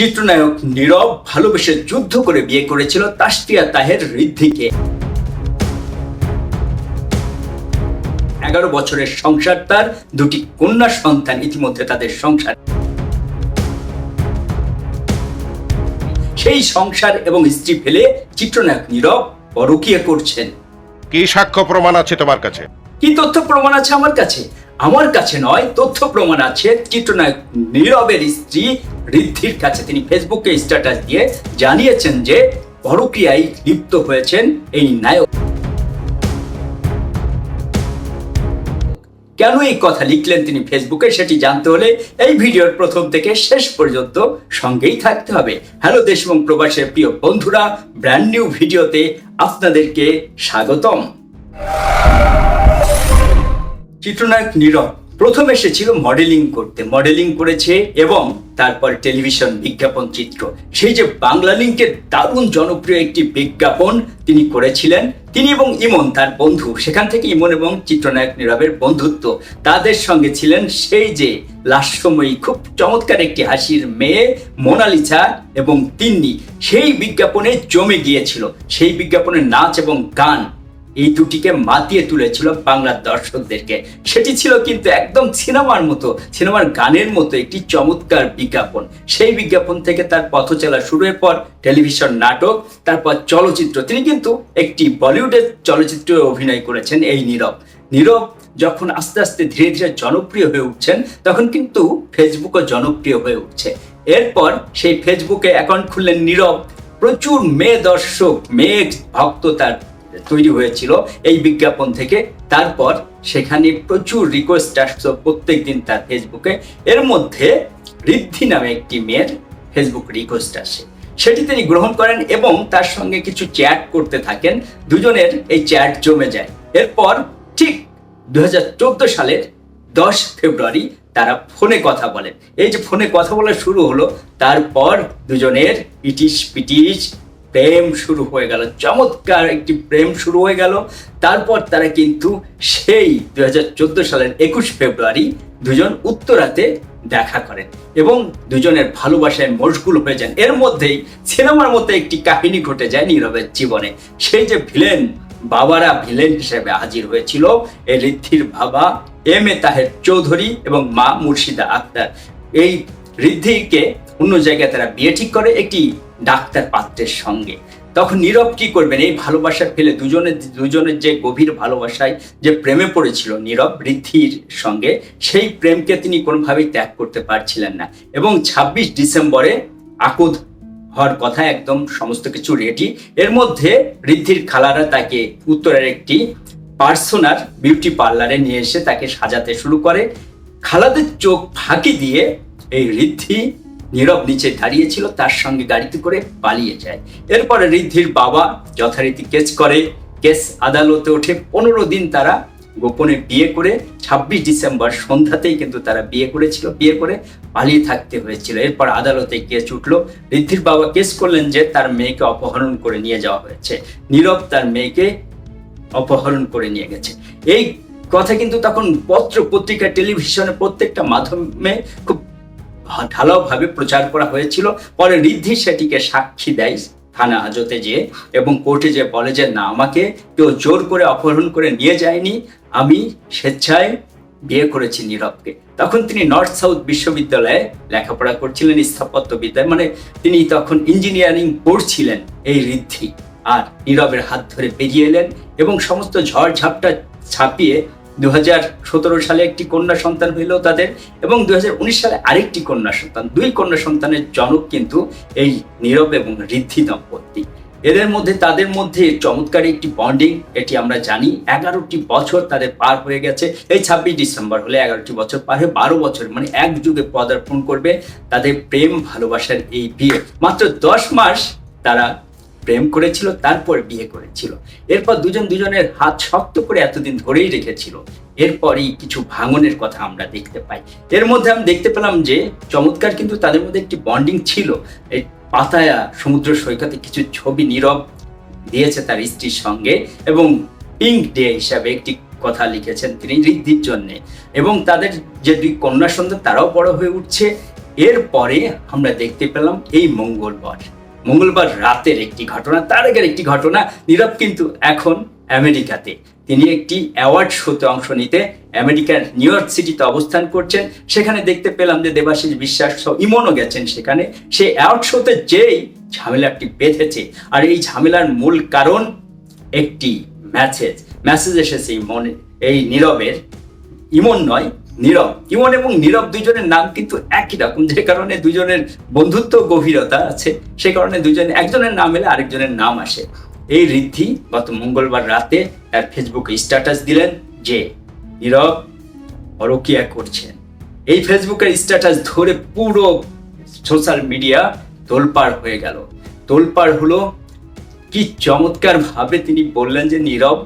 চিত্রনায়ক নীরব ভালোবেসে যুদ্ধ করে বিয়ে করেছিল তাসফিয়া তাহের ঋদ্ধিকে। এগারো বছরের সংসার তার দুটি কন্যা সন্তান ইতিমধ্যে তাদের সংসার। সেই সংসার এবং স্ত্রী ফেলে চিত্রনায়ক নীরব পরকীয়া করছেন। কি সাক্ষ্য প্রমাণ আছে তোমার কাছে? কি তথ্য প্রমাণ আছে আমার কাছে? আমার কাছে নয়, তথ্য প্রমাণ আছে। চিত্রনায়ক নীরবের স্ত্রী ঋদ্ধির কাছে তিনি ফেসবুকে স্ট্যাটাস দিয়ে জানিয়েছেন যে পরক্রিয়ায় লিপ্ত হয়েছেন এই নায়ক। কেন এই কথা লিখলেন তিনি ফেসবুকে সেটি জানতে হলে এই ভিডিওর প্রথম থেকে শেষ পর্যন্ত সঙ্গেই থাকতে হবে। হ্যালো দেশ এবং প্রবাসের প্রিয় বন্ধুরা ব্র্যান্ড নিউ ভিডিওতে আপনাদেরকে স্বাগতম। চিত্রনায়ক নীরব প্রথম এসেছিল মডেলিং করতে। মডেলিং করেছে এবং তারপর টেলিভিশন বিজ্ঞাপন চিত্র। সেই যে বাংলা লিঙ্কের দারুণ জনপ্রিয় একটি বিজ্ঞাপন তিনি করেছিলেন, তিনি এবং ইমন তার বন্ধু। সেখান থেকে ইমন এবং চিত্রনায়ক নীরবের বন্ধুত্ব। তাদের সঙ্গে ছিলেন সেই যে লাস্যময়ী, খুব চমৎকার একটি হাসির মেয়ে মোনালিসা এবং তিন্নি। সেই বিজ্ঞাপনে জমে গিয়েছিল। সেই বিজ্ঞাপনের নাচ এবং গান এই দুটিকে মাতিয়ে তুলেছিল বাংলার দর্শকদেরকে। সেটি ছিল কিন্তু একদম সিনেমার মতো, সিনেমার গানের মতো একটি চমৎকার বিজ্ঞাপন। সেই বিজ্ঞাপন থেকে তার পথ চলা শুরুর পর টেলিভিশন নাটক, তারপর চলচ্চিত্র। তিনি কিন্তু একটি বলিউডের চলচ্চিত্রে অভিনয় করেছেন এই নীরব। নীরব যখন আস্তে আস্তে ধীরে ধীরে জনপ্রিয় হয়ে উঠছেন, তখন কিন্তু ফেসবুকও জনপ্রিয় হয়ে উঠছে। এরপর সেই ফেসবুকে অ্যাকাউন্ট খুললেন নীরব। প্রচুর মেয়ে দর্শক, মেয়ে ভক্ত তার তৈরি হয়েছিল এই বিজ্ঞাপন থেকে। তারপর সেখানে প্রচুর রিকোয়েস্ট আসতো প্রত্যেক দিন তার ফেসবুকে এর মধ্যে ঋদ্ধি নামে একটি মেয়ের ফেসবুক রিকোয়েস্ট আসে। সেটি তিনি গ্রহণ করেন এবং তার সঙ্গে কিছু চ্যাট করতে থাকেন। দুজনের এই চ্যাট জমে যায়। এরপর ঠিক দু হাজার চোদ্দ সালের দশ ফেব্রুয়ারি তারা ফোনে কথা বলেন। এই যে ফোনে কথা বলা শুরু হলো, তারপর দুজনের ইটিস পিটিস প্রেম শুরু হয়ে গেল। চমৎকার একটি প্রেম শুরু হয়ে গেল। তারপর তারা কিন্তু সেই দু সালের একুশ ফেব্রুয়ারি দুজন উত্তরাতে দেখা করেন এবং দুজনের ভালোবাসায় মশগুল হয়ে যান। এর মধ্যেই সিনেমার মধ্যে একটি কাহিনী ঘটে যায় নীরবের জীবনে। সেই যে ভিলেন, বাবারা ভিলেন হিসেবে হাজির হয়েছিল এই ঋদ্ধির বাবা এম এ তাহের চৌধুরী এবং মা মুর্শিদা আক্তার। এই ঋদ্ধিকে অন্য জায়গায় তারা বিয়ে ঠিক করে। একটি ডাক্তার পাত্রের সঙ্গে। তখন নীরব কি করবেন? এই ভালোবাসা ফেলে দুজনের দুজনের যে গভীর ভালোবাসায় যে প্রেমে পড়েছিল নীরব, ঋদ্ধির সঙ্গে, সেই প্রেমকে তিনি কোনোভাবেই ত্যাগ করতে পারছিলেন না। এবং ছাব্বিশ ডিসেম্বরে আকদ হওয়ার কথা একদম সমস্ত কিছু রেডি। এর মধ্যে ঋদ্ধির খালারা তাকে উত্তরের একটি পার্সোনার বিউটি পার্লারে নিয়ে এসে তাকে সাজাতে শুরু করে। খালাদের চোখ ফাঁকি দিয়ে এই ঋদ্ধি নীরব নিচে দাঁড়িয়েছিল তার সঙ্গে গাড়িতে করে পালিয়ে যায়। এরপরে ঋদ্ধির বাবা যথারীতি কেস করে। কেস আদালতে ওঠে। পনেরো দিন তারা গোপনে বিয়ে করে। ছাব্বিশ ডিসেম্বর সন্ধ্যাতেই কিন্তু তারা বিয়ে করেছিল। বিয়ে করে পালিয়ে থাকতে হয়েছিল। এরপর আদালতে কেস উঠল। ঋদ্ধির বাবা কেস করলেন যে তার মেয়েকে অপহরণ করে নিয়ে যাওয়া হয়েছে। নীরব তার মেয়েকে অপহরণ করে নিয়ে গেছে। এই কথা কিন্তু তখন পত্র পত্রিকা, টেলিভিশনে প্রত্যেকটা মাধ্যমে খুব ঢালাওভাবে প্রচার করা হয়েছিল। পরে ঋদ্ধি সেটিকে সাক্ষী দেয় থানা হাজতে যেয়ে এবং কোর্টে যে বলে যে, না, আমাকে কেউ জোর করে অপহরণ করে নিয়ে যায়নি। আমি স্বেচ্ছায় বিয়ে করেছি নীরবকে। তখন তিনি নর্থ সাউথ বিশ্ববিদ্যালয়ে লেখাপড়া করছিলেন স্থাপত্য বিদ্যায় মানে তিনি তখন ইঞ্জিনিয়ারিং পড়ছিলেন এই ঋদ্ধি। আর নীরবের হাত ধরে বেরিয়ে এলেন এবং সমস্ত ঝড় ঝাপটা ছাপিয়ে দুহাজার সতেরো সালে একটি কন্যা সন্তান হইল তাদের এবং দুহাজার উনিশ সালে আরেকটি কন্যা সন্তান। দুই কন্যা সন্তানের জনক কিন্তু এই নীরব এবং ঋদ্ধি দম্পতি। এদের মধ্যে তাদের মধ্যে চমৎকার একটি বন্ডিং, এটি আমরা জানি, এগারোটি বছর তাদের পার হয়ে গেছে। এই ছাব্বিশ ডিসেম্বর হলে এগারোটি বছর পার হয়ে বারো বছর মানে এক যুগে পদার্পণ করবে। তাদের প্রেম, ভালোবাসার এই বিয়ে। মাত্র দশ মাস তারা প্রেম করেছিল, তারপর বিয়ে করেছিল। এরপর দুজন দুজনের হাত শক্ত করে এতদিন ধরেই রেখেছিল। এরপরই কিছু ভাঙনের কথা আমরা দেখতে পাই। এর মধ্যে আমি দেখতে পেলাম যে, চমৎকার কিন্তু তাদের মধ্যে একটি বন্ডিং ছিল। এই পাতায়া সমুদ্র সৈকতে কিছু ছবি নীরব দিয়েছে তার স্ত্রীর সঙ্গে এবং পিঙ্ক ডে হিসাবে একটি কথা লিখেছেন তিনি ঋদ্ধির জন্যে। এবং তাদের যে দুই কন্যা সন্তান, তারাও বড় হয়ে উঠছে। এরপরে আমরা দেখতে পেলাম এই মঙ্গলবার। মঙ্গলবার রাতের একটি ঘটনা, তার আগের একটি ঘটনা নীরব কিন্তু এখন আমেরিকাতে। তিনি একটি অ্যাওয়ার্ড শোতে অংশ নিতে আমেরিকার নিউ ইয়র্ক সিটিতে অবস্থান করছেন। সেখানে দেখতে পেলাম যে দেবাশিস বিশ্বাস ইমনও গেছেন সেখানে। সে অ্যাওয়ার্ড শোতে যেই ঝামেলাটি বেঁধেছে, আর এই ঝামেলার মূল কারণ একটি মেসেজ মেসেজ এসেছে এই মনে, এই নীরবের। ইমন নয় নীরব। ইমন এবং নীরব দুজনের নাম কিন্তু একই রকম। যে কারণে দুজনের বন্ধুত্ব গভীরতা আছে, সে কারণে দুজন একজনের নাম এলে আরেকজনের নাম আসে। এই ঋদ্ধি গত মঙ্গলবার রাতে তার ফেসবুকে স্ট্যাটাস দিলেন যে নীরব পরকিয়া করছেন। এই ফেসবুকের স্ট্যাটাস ধরে পুরো সোশ্যাল মিডিয়া তোলপাড় হয়ে গেল। তোলপাড় হলো, কি চমৎকার ভাবে তিনি বললেন যে নীরব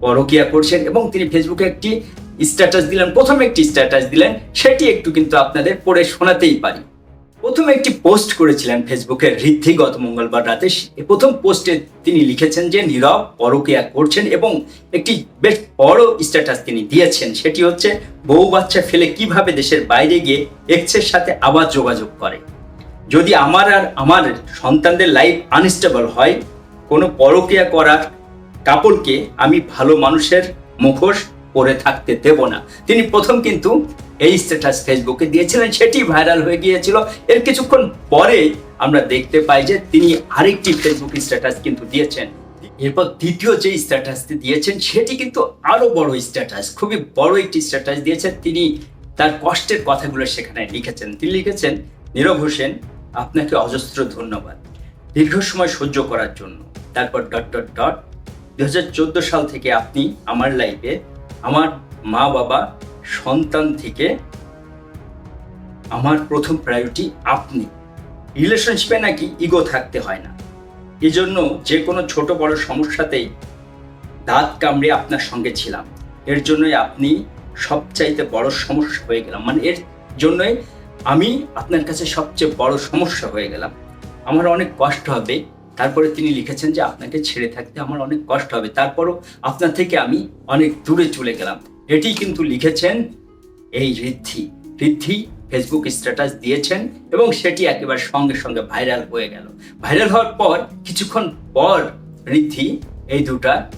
পরকিয়া করছেন এবং তিনি ফেসবুকে একটি স্ট্যাটাস দিলেন, প্রথমে একটি স্ট্যাটাস দিলেন, সেটি একটু কিন্তু আপনাদের পড়ে শোনাতেই পারি। প্রথমে একটি পোস্ট করেছিলেন ফেসবুকে ঋদ্ধি গত মঙ্গলবার রাতে। প্রথম পোস্টে তিনি লিখেছেন যে, নীরব পরকিয়া করছেন এবং একটি বেশ বড় স্ট্যাটাস তিনি দিয়েছেন। সেটি হচ্ছে, বউ বাচ্চা ফেলে কীভাবে দেশের বাইরে গিয়ে এক্সের সাথে আবার যোগাযোগ করে? যদি আমার আর আমার সন্তানদের লাইফ আনস্টেবল হয়, কোনো পরকিয়া করার কাপড়কে আমি ভালো মানুষের মুখোশ পরে থাকতে দেব না। তিনি প্রথম কিন্তু এই স্ট্যাটাস ফেসবুকে দিয়েছিলেন, সেটি ভাইরাল হয়ে গিয়েছিল। এর কিছুক্ষণ পরে আমরা দেখতে পাই যে তিনি আরেকটি ফেসবুক স্ট্যাটাস কিন্তু দিয়েছেন। এরপর দ্বিতীয় যে স্ট্যাটাসটি দিয়েছেন, সেটি কিন্তু আরও বড় স্ট্যাটাস খুবই বড় একটি স্ট্যাটাস দিয়েছেন। তিনি তার কষ্টের কথাগুলো সেখানে লিখেছেন। তিনি লিখেছেন, নীরব হোসেন, আপনাকে অজস্র ধন্যবাদ। দীর্ঘ সময় সহ্য করার জন্য। তারপর ডট ডট ডট দু হাজার চোদ্দ সাল থেকে আপনি আমার লাইফে আমার মা বাবা সন্তান থেকে আমার প্রথম প্রায়োরিটি আপনি। রিলেশনশিপে নাকি ইগো থাকতে হয় না। এই জন্য যে কোনো ছোট বড় সমস্যাতেই দাঁত কামড়ে আপনার সঙ্গে ছিলাম। এর জন্যই আপনি সবচাইতে বড় সমস্যা হয়ে গেলাম। মানে এর জন্যই আমি আপনার কাছে সবচেয়ে বড় সমস্যা হয়ে গেলাম। আমার অনেক কষ্ট হবে। তারপরে তিনি লিখেছেন যে, আপনাকে ছেড়ে থাকতে আমার অনেক কষ্ট হবে। তারপরও আপনার থেকে আমি অনেক দূরে চলে গেলাম। এটি কিন্তু লিখেছেন এই ঋদ্ধি। ঋদ্ধি ফেসবুক স্ট্যাটাস দিয়েছেন এবং সেটি একেবারে সঙ্গে সঙ্গে ভাইরাল হয়ে গেল। ভাইরাল হওয়ার পর, কিছুক্ষণ পর ঋদ্ধি এই দুটা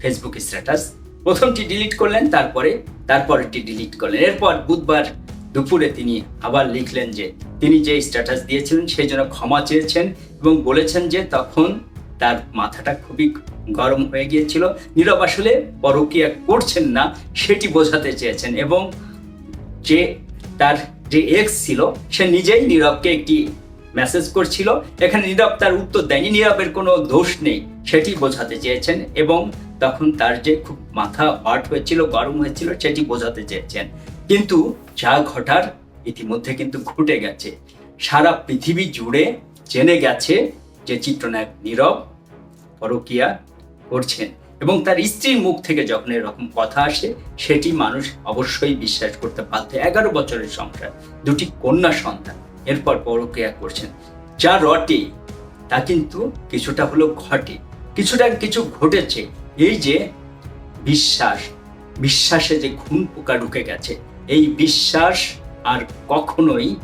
ফেসবুক স্ট্যাটাস প্রথমটি ডিলিট করলেন, তারপরে, তারপরেরটি ডিলিট করলেন। এরপর বুধবার দুপুরে তিনি আবার লিখলেন যে, তিনি যে স্ট্যাটাস দিয়েছিলেন সেই জন্য ক্ষমা চেয়েছেন এবং বলেছেন যে তখন তার মাথাটা খুবই গরম হয়ে গিয়েছিল। নীরব আসলে পরকিয়া করছেন না, সেটি বোঝাতে চেয়েছেন এবং যে তার যে এক্স ছিল, সে নিজেই নীরবকে একটি মেসেজ করছিল। এখানে নীরব তার উত্তর দেয়নি, নীরবের কোনো দোষ নেই, সেটি বোঝাতে চেয়েছেন এবং তখন তার যে খুব মাথা হট হয়েছিল, গরম হয়েছিল, সেটি বোঝাতে চেয়েছেন। কিন্তু যা ঘটার ইতিমধ্যে কিন্তু ঘটে গেছে। সারা পৃথিবী জুড়ে জেনে গেছে যে চিত্রনায়ক নীরব পরকিয়া করছেন এবং তার স্ত্রীর মুখ থেকে যখন এরকম কথা আসে, সেটি মানুষ অবশ্যই বিশ্বাস করতে বাধ্য। এগারো বছরের সংসার, দুটি কন্যা সন্তান, এরপর পরকিয়া করছেন। যা রটে, তা কিন্তু কিছুটা হলো ঘটে। কিছুটা কিছু ঘটেছে। এই যে বিশ্বাস, বিশ্বাসে যে খুন পোকা ঢুকে গেছে এই বিশ্বাস আর কখনোই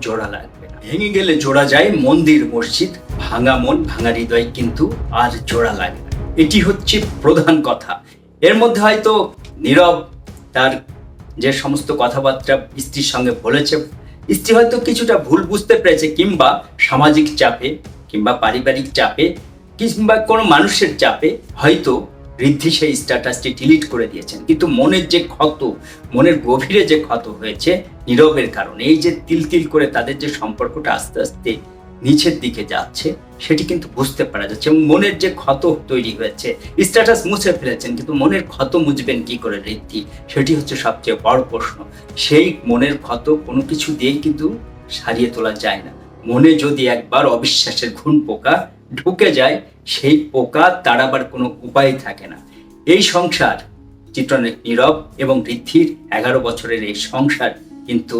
জোড়া লাগবে না। ভেঙে গেলে জোড়া যায়, মন্দির, মসজিদ, ভাঙা মন, ভাঙা হৃদয় কিন্তু আর জোড়া লাগে না। এটি হচ্ছে প্রধান কথা। এর মধ্যে হয়তো নীরব তার যে সমস্ত কথাবার্তা স্ত্রীর সঙ্গে বলেছে, স্ত্রী হয়তো কিছুটা ভুল বুঝতে পেরেছে, কিংবা সামাজিক চাপে, কিংবা পারিবারিক চাপে, কিংবা কোনো মানুষের চাপে হয়তো ঋদ্ধি সেই স্ট্যাটাসটি ডিলিট করে দিয়েছেন। কিন্তু মনের যে ক্ষত, মনের গভীরে যে ক্ষত হয়েছে নীরবের কারণে, এই যে তিল তিল করে তাদের যে সম্পর্কটা আস্তে আস্তে নিচের দিকে যাচ্ছে, সেটি কিন্তু বুঝতে পারা যাচ্ছে এবং মনের যে ক্ষত তৈরি হয়েছে স্ট্যাটাস মুছে ফেলেছেন, কিন্তু মনের ক্ষত মুছবেন কি করে ঋদ্ধি সেটি হচ্ছে সবচেয়ে বড় প্রশ্ন। সেই মনের ক্ষত কোনো কিছু দিয়েই কিন্তু সারিয়ে তোলা যায় না। মনে যদি একবার অবিশ্বাসের ঘুণ পোকা ঢুকে যায়, সেই পোকা তাড়াবার কোনো উপায় থাকে না। এই সংসার চিত্রনায়ক নীরব এবং ঋদ্ধির এগারো বছরের এই সংসার কিন্তু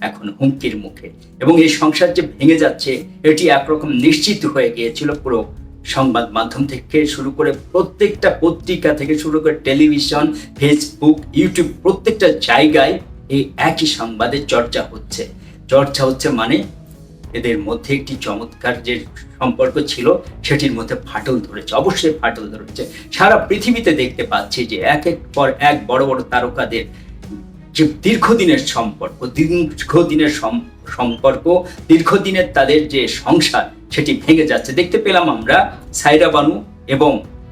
এখন হুমকির মুখে। এবং এই সংসার যে ভেঙে যাচ্ছে, এটি একরকম নিশ্চিত হয়ে গিয়েছিল পুরো সংবাদ মাধ্যম থেকে শুরু করে প্রত্যেকটা পত্রিকা থেকে শুরু করে টেলিভিশন, ফেসবুক, ইউটিউব, প্রত্যেকটা জায়গায় এই একই সংবাদের চর্চা হচ্ছে। চর্চা হচ্ছে মানে এদের মধ্যে একটি চমৎকার যে সম্পর্ক ছিল, সেটির মধ্যে ফাটল ধরেছে, অবশ্যই ফাটল ধরেছে। সারা পৃথিবীতে দেখতে পাচ্ছি যে এক এক পর এক বড় বড় তারকাদের যে দীর্ঘদিনের সম্পর্ক দীর্ঘদিনের সম্পর্ক, দীর্ঘদিনের তাদের যে সংসার, সেটি ভেঙে যাচ্ছে। দেখতে পেলাম আমরা সাইরা বানু এবং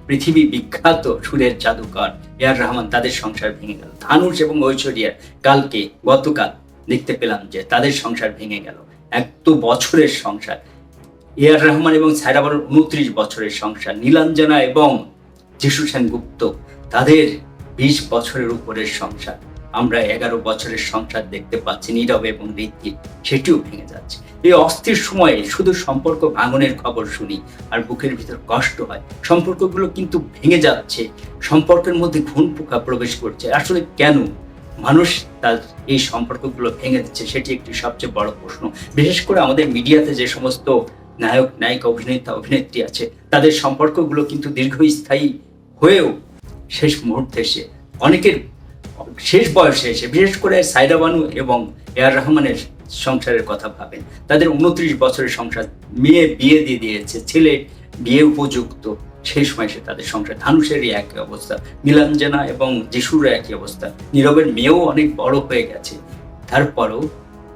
পৃথিবী বিখ্যাত সুরের জাদুকর এ আর রহমান, তাদের সংসার ভেঙে গেল। ধানুষ এবং ঐশ্বরিয়ার কালকে গতকাল দেখতে পেলাম যে তাদের সংসার ভেঙে গেল। এক তো বছরের সংসার। এ রহমান এবং সাইরা বানুর উনত্রিশ বছরের সংসার। নীলাঞ্জনা এবং যিশু সেনগুপ্ত তাদের বিশ বছরের উপরের সংসার। আমরা এগারো বছরের সংসার দেখতে পাচ্ছি নীরব এবং ঋদ্ধি সেটিও ভেঙে যাচ্ছে। এই অস্থির সময়ে শুধু সম্পর্ক ভাঙনের খবর শুনি আর বুকের ভিতর কষ্ট হয়। সম্পর্কগুলো কিন্তু ভেঙে যাচ্ছে। সম্পর্কের মধ্যে ঘুণ পোকা প্রবেশ করছে। আসলে কেন মানুষ তার এই সম্পর্কগুলো ভেঙে দিচ্ছে, সেটি একটি সবচেয়ে বড় প্রশ্ন। বিশেষ করে আমাদের মিডিয়াতে যে সমস্ত নায়ক, নায়িকা, অভিনেতা, অভিনেত্রী আছে, তাদের সম্পর্কগুলো কিন্তু দীর্ঘস্থায়ী হয়েও শেষ মুহূর্তে এসে, অনেকের শেষ বয়সে এসে, বিশেষ করে সাইরা বানু এবং এ আর রহমানের সংসারের কথা ভাবেন, তাদের উনত্রিশ বছরের সংসার মেয়ে বিয়ে দিয়ে দিয়েছে, ছেলে বিয়ে উপযুক্ত, সেই সময় এসে তাদের সংসার ধানুষেরই একই অবস্থা, নীলাঞ্জনা এবং যিশুরও একই অবস্থা, নীরবের মেয়েও অনেক বড় হয়ে গেছে, তারপরও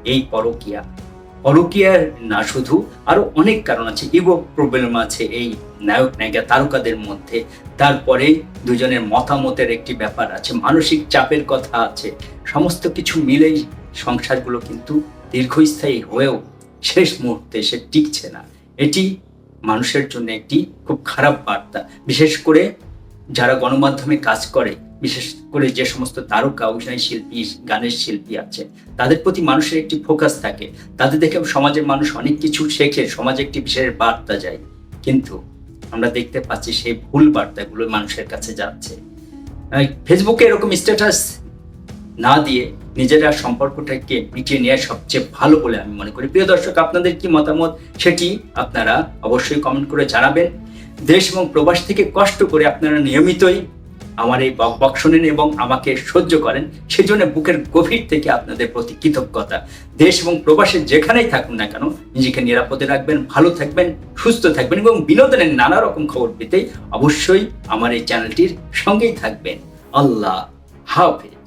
এই পরকিয়া পরকিয়ার না শুধু, আরও অনেক কারণ আছে। ইগো প্রবলেম আছে এই নায়ক, নায়িকা, তারকাদের মধ্যে। তারপরে দুজনের মতামতের একটি ব্যাপার আছে, মানসিক চাপের কথা আছে। সমস্ত কিছু মিলেই সংসারগুলো কিন্তু দীর্ঘস্থায়ী হয়েও শেষ মুহূর্তে সে টিকছে না। এটি মানুষের জন্য একটি খুব খারাপ বার্তা। বিশেষ করে যারা গণমাধ্যমে কাজ করে বিশেষ করে যে সমস্ত তারকা, অভিনয় শিল্পী, গানের শিল্পী আছে, তাদের প্রতি মানুষের একটি ফোকাস থাকে। তাদের দেখে সমাজের মানুষ অনেক কিছু শেখে, সমাজে একটি বিশেষ বার্তা যায়। কিন্তু আমরা দেখতে পাচ্ছি সেই ভুল বার্তাগুলো মানুষের কাছে যাচ্ছে। ফেসবুকে এরকম স্ট্যাটাস না দিয়ে নিজেরা সম্পর্কটাকে মিটিয়ে নেওয়া সবচেয়ে ভালো বলে আমি মনে করি। প্রিয় দর্শক, আপনাদের কি মতামত? সেটি আপনারা অবশ্যই কমেন্ট করে জানাবেন। দেশ এবং প্রবাস থেকে কষ্ট করে আপনারা নিয়মিতই আমার এই বকবক বক শোনেন এবং আমাকে সহ্য করেন, সেজন্য বুকের গভীর থেকে আপনাদের প্রতি কৃতজ্ঞতা। দেশ এবং প্রবাসে যেখানেই থাকুন না কেন, নিজেকে নিরাপদে রাখবেন, ভালো থাকবেন, সুস্থ থাকবেন এবং বিনোদনের নানা রকম খবর পেতে অবশ্যই আমার এই চ্যানেলটির সঙ্গেই থাকবেন। আল্লাহ হাফেজ।